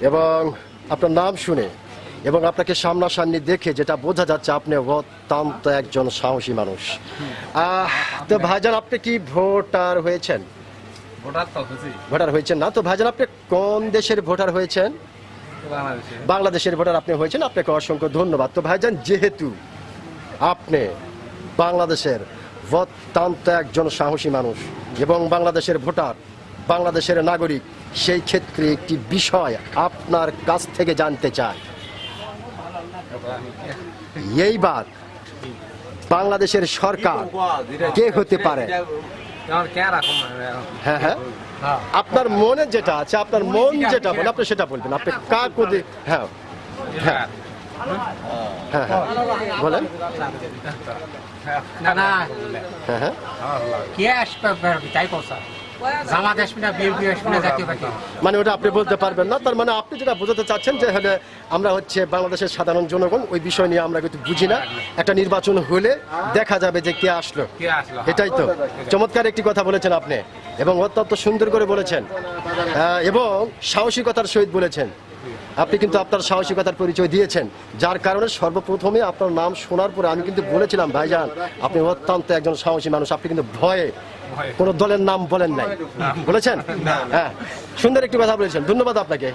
এবং আপনার নাম শুনে এবং আপনাকে সামনাসামনি দেখে যেটা বোঝা যাচ্ছে আপনি অত্যন্ত একজন সাহসী মানুষ। আহ, তো ভাইজান আপনি কি ভোটার হয়েছেন? ভোটার হয়েছেন না। তো ভাইজান আপনি কোন দেশের ভোটার হয়েছেন? বাংলাদেশের ভোটার আপনি হয়েছেন। আপনাকে অসংখ্য ধন্যবাদ। তো ভাইজান যেহেতু আপনি বাংলাদেশের অত্যন্ত একজন সাহসী মানুষ এবং বাংলাদেশের ভোটার বাংলাদেশের নাগরিক সেই ক্ষেত্রে একটি বিষয় আপনার কাছ থেকে জানতে চাই। এইবার বাংলাদেশের সরকার কে হতে পারে? হ্যাঁ হ্যাঁ। আপনার মনে যেটা আছে আপনার মন যেটা বলে আপনি সেটা বলবেন। আপনি কার প্রতি হ্যাঁ হ্যাঁ। হ্যাঁ হ্যাঁ। বলেন। না না হ্যাঁ হ্যাঁ। কে আসবে তাই কথা মানে ওটা আপনি বলতে পারবেন না। তার মানে আপনি যেটা বোঝাতে চাচ্ছেন যে হলে আমরা হচ্ছে বাংলাদেশের সাধারণ জনগণ ওই বিষয় নিয়ে আমরা কিন্তু বুঝি না। একটা নির্বাচন হলে দেখা যাবে যে কে আসলো। এটাই তো। চমৎকার একটি কথা বলেছেন আপনি এবং অত্যন্ত সুন্দর করে বলেছেন। এবং সাহসিকতার সহিত বলেছেন। আপনি কিন্তু আপনার সাহসিকতার পরিচয় দিয়েছেন। যার কারণে সর্বপ্রথমে আপনার নাম শোনার পরে আমি কিন্তু বলেছিলাম ভাইজান আপনি অত্যন্ত একজন সাহসী মানুষ। আপনি কিন্তু ভয়ে। কোন দলের নাম বলেন নাই। বলেছেন? হ্যাঁ। সুন্দর একটি কথা বলেছেন। ধন্যবাদ আপনাকে।